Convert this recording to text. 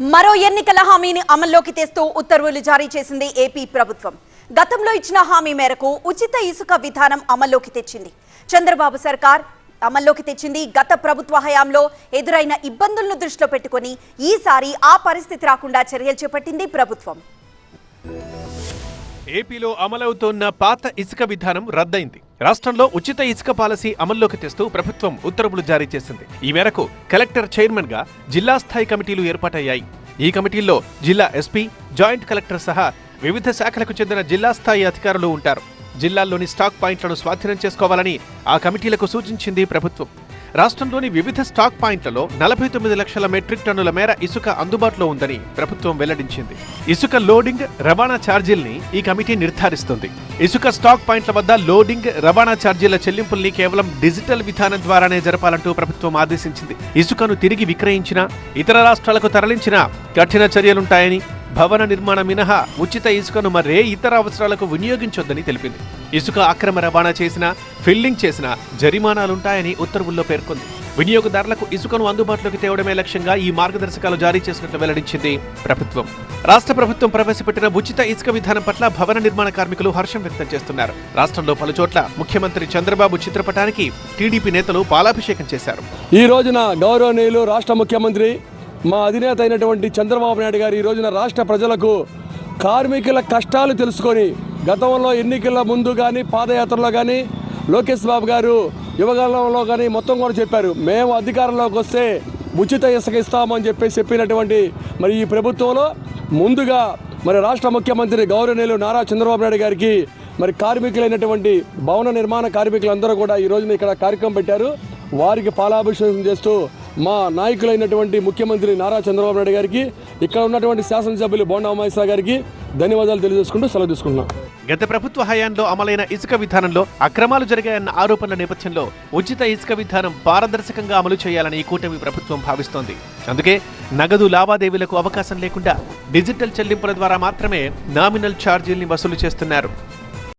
మరో ఎన్నికల హామీని అమల్లోకి తెస్తూ ఉత్తర్వులు జారీ చేసింది ఏపీ ప్రభుత్వం. గతంలో ఇచ్చిన హామీ మేరకు ఉచిత ఇసుక విధానం అమల్లోకి తెచ్చింది. చంద్రబాబు సర్కార్ అమల్లోకి తెచ్చింది గత ప్రభుత్వ హయాంలో ఎదురైన ఇబ్బందులను దృష్టిలో పెట్టుకుని ఈసారి ఆ పరిస్థితి రాకుండా చర్యలు చేపట్టింది ప్రభుత్వం. ఏపీలో అమలవుతోన్న పాత ఇసుక విధానం రద్దయింది. రాష్ట్రంలో ఉచిత ఇసుక పాలసీ అమల్లోకి తెస్తూ ప్రభుత్వం ఉత్తర్వులు జారీ చేసింది. ఈ మేరకు కలెక్టర్ చైర్మన్గా జిల్లా స్థాయి కమిటీలు ఏర్పాటయ్యాయి. ఈ కమిటీల్లో జిల్లా ఎస్పీ జాయింట్ కలెక్టర్ సహా వివిధ శాఖలకు చెందిన జిల్లా స్థాయి అధికారులు ఉంటారు. జిల్లాల్లోని స్టాక్ పాయింట్లను స్వాధీనం చేసుకోవాలని ఆ కమిటీలకు సూచించింది ప్రభుత్వం. రాష్ట్రంలోని వివిధ స్టాక్ పాయింట్లలో నలభై తొమ్మిది లక్షల మెట్రిక్ టన్నుల మేర ఇసుక అందుబాటులో ఉందని ప్రభుత్వం వెల్లడించింది. ఇసుక లోడింగ్ రవాణా ఛార్జీల్ని ఈ కమిటీ నిర్ధారిస్తుంది. ఇసుక స్టాక్ పాయింట్ల వద్ద లోడింగ్ రవాణా ఛార్జీల చెల్లింపుల్ని కేవలం డిజిటల్ విధానం ద్వారానే జరపాలంటూ ప్రభుత్వం ఆదేశించింది. ఇసుకను తిరిగి విక్రయించినా ఇతర రాష్ట్రాలకు తరలించినా కఠిన చర్యలుంటాయని భవన నిర్మాణ మినహా ఉచిత ఇసుకను మరే ఇతర అవసరాలకు వినియోగించొద్దని తెలిపింది. ఇసుక అక్రమ రవాణా చేసినా ఫిల్లింగ్ చేసినా జరిమానాలుంటాయని ఉత్తర్వుల్లో పేర్కొంది. వినియోగదారులకు ఇసుకను అందుబాటులోకి తేవడమే లక్ష్యంగా ఈ మార్గదర్శకాలు జారీ చేసినట్లు వెల్లడించింది ప్రభుత్వం. రాష్ట్ర ప్రభుత్వం ప్రవేశపెట్టిన ఉచిత ఇసుక విధానం పట్ల భవన నిర్మాణ కార్మికులు హర్షం వ్యక్తం చేస్తున్నారు. రాష్ట్రంలో పలుచోట్ల ముఖ్యమంత్రి చంద్రబాబు చిత్రపటానికి టీడీపీ నేతలు పాలాభిషేకం చేశారు. ఈ రోజున గౌరవనీయులు రాష్ట్ర ముఖ్యమంత్రి మా అధినేత అయినటువంటి చంద్రబాబు నాయుడు గారు ఈ రోజున రాష్ట్ర ప్రజలకు కార్మికుల కష్టాలు తెలుసుకొని గతంలో ఎన్నికల ముందు కానీ పాదయాత్రలో కానీ లోకేష్ బాబు గారు యువగలంలో కానీ మొత్తం కూడా చెప్పారు. మేము అధికారంలోకి వస్తే ఉచిత ఇసుక ఇస్తామని చెప్పి చెప్పినటువంటి మరి ఈ ప్రభుత్వంలో ముందుగా మరి రాష్ట్ర ముఖ్యమంత్రి గౌరవనీయులు నారా చంద్రబాబు నాయుడు గారికి మరి కార్మికులైనటువంటి భవన నిర్మాణ కార్మికులందరూ కూడా ఈ రోజున ఇక్కడ కార్యక్రమం పెట్టారు. వారికి పాలాభిషేకం చేస్తూ మా నాయకులైనటువంటి ముఖ్యమంత్రి నారా చంద్రబాబు నాయుడు గారికి ఇక్కడ ఉన్నటువంటి శాసనసభ్యులు బోండా ఉమాయిసా గారికి ధన్యవాదాలు తెలియజేసుకుంటూ సెలవు తీసుకుంటున్నాం. గత ప్రభుత్వ హయాంలో అమలైన ఇసుక విధానంలో అక్రమాలు జరిగాయన్న ఆరోపణల నేపథ్యంలో ఉచిత ఇసుక విధానం పారదర్శకంగా అమలు చేయాలని ఈ కూటమి ప్రభుత్వం భావిస్తోంది. అందుకే నగదు లావాదేవీలకు అవకాశం లేకుండా డిజిటల్ చెల్లింపుల ద్వారా మాత్రమే నామినల్ ఛార్జీల్ని వసూలు చేస్తున్నారు.